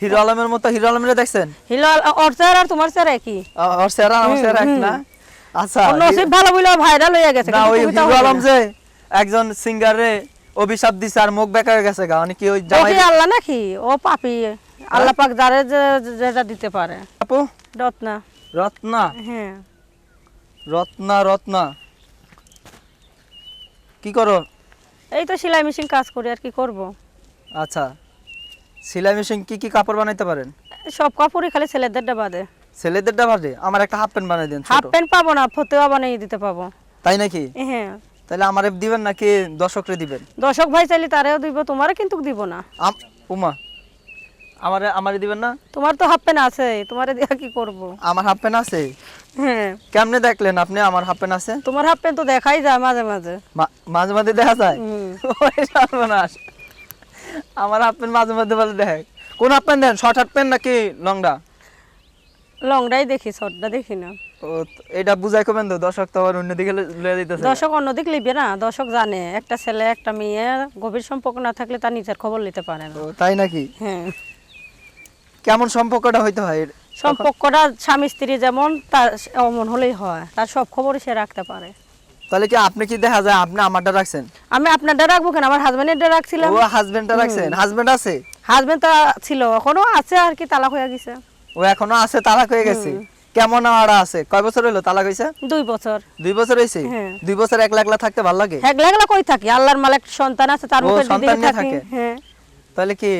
Hero আলমের মতো hero আলমের দেখছেন? হিলো ওর চেহারা আর তোমার চেহারা কি ওর চেহারা আমার চেহারা এক না? আচ্ছা নসিব ভালো বলে ভাইরাল হয়ে গেছে না ওই হিরো আলম যে একজন সিঙ্গারে অভিশাপ দিছে আর মুখ বেকার গেছে গা মানে কি ওই জামাই আল্লাহ নাকি? ও পাপি। আল্লাহ পাক যারে যেটা দিতে পারে। আপু? রত্না। রত্না? হ্যাঁ। রত্না রত্না। কি করো? এই তো সেলাই মেশিন কাজ করি আর কি করব? আচ্ছা। সেলাই মেশিন কি কি কাপড় বানাইতে পারেন? সব কাপড়ই খালি ছেলেদেরটা বাদে। ছেলেদেরটা ভাবে আমার একটা হাফ প্যান্ট বানাই দেন হাফ প্যান্ট পাবো না ফতেওয়া বানিয়ে দিতে পাবো। তাই নাকি? হ্যাঁ। তাহলে আমারে দিবেন নাকি দর্শকরে দিবেন? দর্শক ভাই চাইলে তারেও দিব তোমারও কিন্তু দিব না। উমা আমারে আমারে দিবেন না? তোমার তো হাফ প্যান্ট আছে তোমারে দিয়া কি করব? আমার হাফ প্যান্ট আছে? হ্যাঁ। কেমনে দেখলেন আপনি আমার হাফ প্যান্ট আছে? তোমার হাফ প্যান্ট তো দেখাই যায় মাঝে মাঝে। মাঝে মাঝে দেখা যায়। ওরে সর্বনাশ। আমার হাফ প্যান্ট মাঝে মাঝে বলে দেখ কোন হাফ প্যান্ট দেন? শর্ট হাফ প্যান্ট নাকি লংডা? লংটাই দেখি শর্টটা দেখি না। ও এটা বুঝাই কবেন তো? দর্শক তো আবার অন্যদিকে লয়ে দিতেছে দর্শক অন্যদিক লিখবে না? দর্শক জানে একটা ছেলে একটা মেয়ে গভীর সম্পর্ক না থাকলে তার নিজের খবর নিতে পারে না। তাই নাকি? হ্যাঁ। কেমন সম্পর্কটা হইতে হয়? সম্পর্কটা স্বামী স্ত্রী যেমন তার অমন হলেই হয়। তার সব খবরই সে রাখতে পারে। তাহলে কি আপনি কি দেখা যায় আপনি আমারটা রাখছেন? আমি আপনারটা রাখব কেন? আমার হাজবেন্ডেরটা রাখছিলাম। ও হাজবেন্ডটা রাখছেন? হাজবেন্ড আছে? হাজবেন্ড তো ছিল এখনও আছে আর কি তালাক হয়ে গেছে। ও এখনও আছে তালাক হয়ে গেছে? কেমন আড়া আছে? কয় বছর হলো তালাক হইছে? দুই বছর। দুই বছর হয়েছে হ্যাঁ। দুই বছর একলা একলা থাকতে ভালো লাগে? হেগলা হেগলা কই থাকি? আল্লাহর মালিক সন্তান আছে তার মুখে থাকি। থাকে? হ্যাঁ। তাহলে কি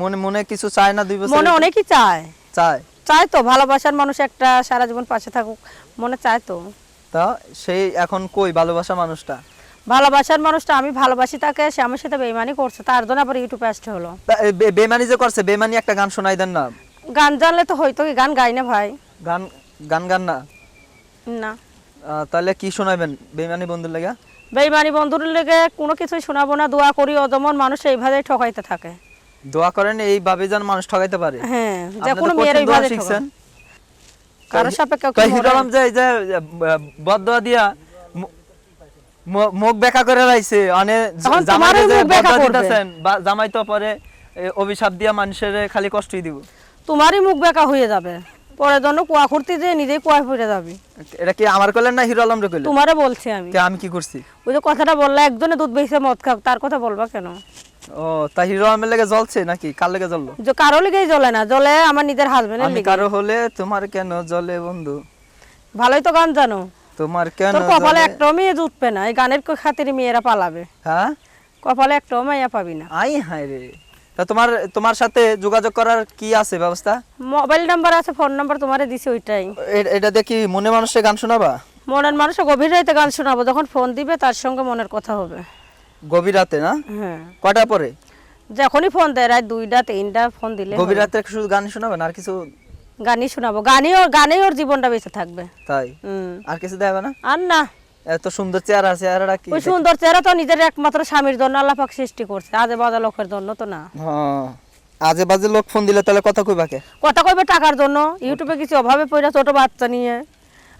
মনে মনে কিছু চায় না দুই বছর? মনে অনেকই চায়। চায়? চায় তো ভালোবাসার মানুষ একটা সারা জীবন পাশে থাকুক। মনে চায় তো। তা সেই এখন কই ভালোবাসা মানুষটা? ভালোবাসার মানুষটা আমি ভালোবাসি তাকে সে আমার সাথে বেইমানি করছে। তার জন্য আবার ইউটিউবে আসতে হলো। বেমানি যে করছে বেমানি একটা গান শোনাই দেন না? গান জানলে তো হয়তো কি গান গাই না ভাই। গান গান গান না? না। তাহলে কি শোনাবেন বেমানি বন্ধুর লেগে? বেইমানি বন্ধুর লেগে কোনো কিছুই শোনাবো না দোয়া করি অদমন মানুষ এইভাবে ঠকাইতে থাকে। দোয়া করেন এইভাবে যেন মানুষ ঠগাইতে পারে। হ্যাঁ যে কোনো মেয়ের এইভাবে শিখছেন। কারও সাপেক্ষে কই যে এই যে বদদোয়া দিয়া মু- মু- মুখ বেকা করে রাইছে অনে জামাই। দিতেছেন তো পরে অভিশাপ দিয়া মানুষের খালি কষ্টই দিব। তোমারই মুখ বেকা হয়ে যাবে। পরে জন্য কুয়া করতে যে নিজেই কুয়া পড়ে যাবি। এটা কি আমার কইলেন না হিরো আলম রে কইলেন? তোমারে বলছি আমি। আমি কি করছি? ওই যে কথাটা বললা একজনে দুধ বেশি মদ খাক তার কথা বলবা কেন? ও তা হিরো আলমের লেগে জ্বলছে নাকি? কার লেগে জ্বললো? যে কারও লেগেই জ্বলে না জ্বলে আমার নিজের হাজবেন্ডের লেগে। কারও হলে তোমার কেন জ্বলে বন্ধু? ভালোই তো গান জানো। তোমার কেন তোর কপালে? একটা মেয়ে জুটবে না এই গানের খাতিরে মেয়েরা পালাবে। হ্যাঁ? কপালে একটা মেয়ে পাবি না। আই হায় রে। তা তোমার তোমার সাথে যোগাযোগ করার কি আছে ব্যবস্থা? মোবাইল নাম্বার আছে ফোন নাম্বার তোমারে দিছি ওইটাই। এটা দেখি মনে মানুষে গান শোনাবা? মনের মানুষ গভীর রাইতে গান শোনাবো যখন ফোন দিবে তার সঙ্গে মনের কথা হবে। গভীর রাতে না? হ্যাঁ। কয়টা পরে? যখনই ফোন দেয় রাত দুইটা তিনটা ফোন দিলে গভীর রাতে শুধু গান শোনাবেন আর কিছু? গানই শোনাবো। গানই ওর গানেই ওর জীবনটা বেঁচে থাকবে। তাই? আর কিছু দেবে না? আর না। এত সুন্দর চেহারা চেহারাটা কি ওই সুন্দর চেহারা তো নিজের একমাত্র স্বামীর জন্য আল্লাহ পাক সৃষ্টি করছে। আজে বাজে লোকের জন্য তো না। হ্যাঁ। আজে বাজে লোক ফোন দিলে তাহলে কথা কইবাকে কথা কইবে টাকার জন্য। ইউটিউবে কিছু অভাবে পড়ে ছোট বাচ্চা নিয়ে।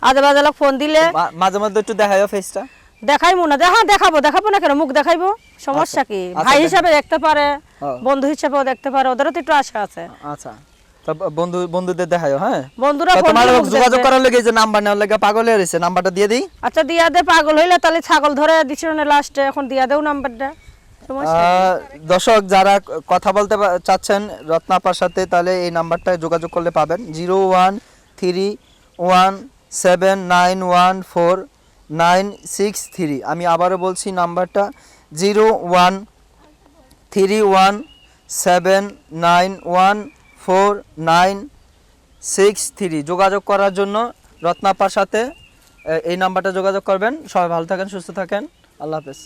আজে বাজে লোক ফোন দিলে মাঝে মধ্যে একটু দেখাইও ফেসটা দেখাই মনে দেখা দেখাবো দেখাবো না কেন? মুখ দেখাইবো? সমস্যা কি? আচ্ছা, ভাই হিসাবে দেখতে পারে হ্যাঁ। বন্ধু হিসাবেও দেখতে পারে ওদেরও তো একটু আশা আছে। আচ্ছা। বন্ধু বন্ধুদের দেখাইও হ্যাঁ? বন্ধুরা তোমার যোগাযোগ করার লেগে যে নাম্বার নেওয়ার লেগে পাগল হয়ে রয়েছে নাম্বারটা দিয়ে দিই। আচ্ছা দিয়া দে পাগল হইলে তাহলে ছাগল ধরে দিছিল না লাস্টে এখন দিয়া দেও নাম্বারটা। দর্শক যারা কথা বলতে চাচ্ছেন রত্নাপার সাথে তাহলে এই নাম্বারটায় যোগাযোগ করলে পাবেন। Zero one three one seven nine one four nine six three. আমি আবারও বলছি নাম্বারটা, zero one three one seven nine one four nine six three. যোগাযোগ করার জন্য রত্নাপার সাথে এই নাম্বারটা যোগাযোগ করবেন। সবাই ভালো থাকেন, সুস্থ থাকেন। আল্লাহ হাফেজ।